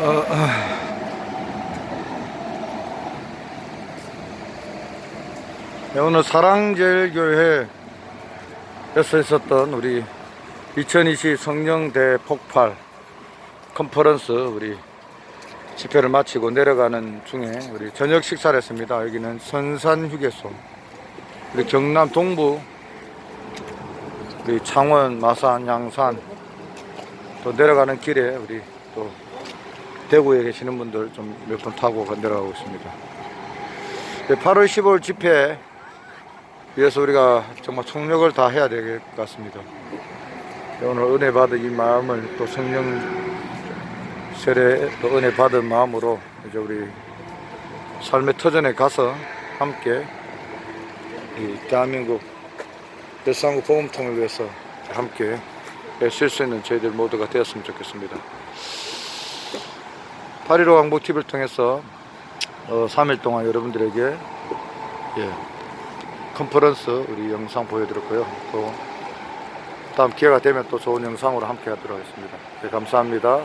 어, 아. 네, 오늘 사랑제일교회에서 있었던 우리 2020 성령 대 폭발 컨퍼런스 우리 집회를 마치고 내려가는 중에 우리 저녁 식사를 했습니다. 여기는 선산 휴게소 우리 경남 동부 우리 창원, 마산, 양산 또 내려가는 길에 우리 또 대구에 계시는 분들 좀 몇 분 타고 내려가고 있습니다. 8월 15일 집회 위해서 우리가 정말 총력을 다 해야 될 것 같습니다. 오늘 은혜 받은 이 마음을 또 성령 세례 또 은혜 받은 마음으로 이제 우리 삶의 터전에 가서 함께 이 대한민국 대상국 보험통을 위해서 함께 애쓸 수 있는 저희들 모두가 되었으면 좋겠습니다. 8.15 왕복 TV를 통해서 어, 3일 동안 여러분들에게 예, 컨퍼런스 우리 영상 보여드렸고요. 또 다음 기회가 되면 또 좋은 영상으로 함께 하도록 하겠습니다. 네, 감사합니다.